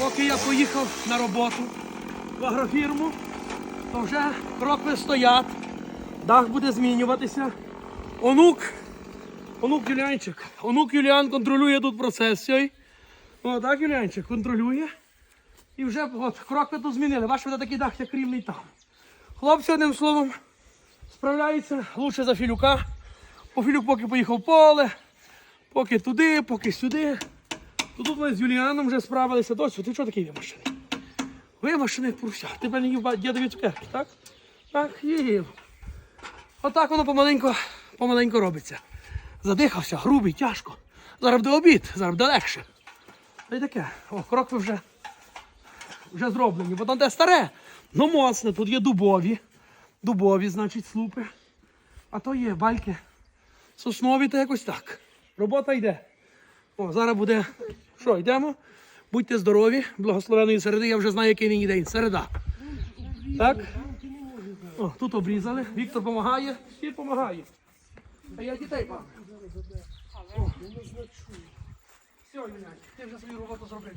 Поки я поїхав на роботу в агрофірму, то вже крокви стоять, дах буде змінюватися. Онук, онук Юліанчик, онук Юліан контролює тут процес цей. О, так, Юліанчик, контролює. І вже от, крокви тут змінили. Ваш буде такий дах, як рівний там. Хлопці, одним словом, справляються лучше за Філюка. Бо Філюк поки поїхав в поле, поки туди, поки сюди. То тут ми з Юліаном вже справилися. Досі, ти чого такий вимашений? Вимашений пруся. Ти мене їв ба- дідові цукерки, так? Так, їв. Отак воно помаленько, помаленько робиться. Задихався, грубий, тяжко. Зараз буде обід, зараз буде легше. Та й таке. О, крокви вже, вже зроблені. Бо там де старе, ну моцне, тут є дубові. Дубові, значить, слупи. А то є бальки. Соснові та якось так. Робота йде. О, зараз буде. Що, йдемо? Будьте здорові, благословеної середи, я вже знаю, який нині день. Середа. Так? О, тут обрізали. Віктор допомагає, всі допомагають. А я дітей пам'ятаю. Все, Юля, ти вже свою роботу зробив.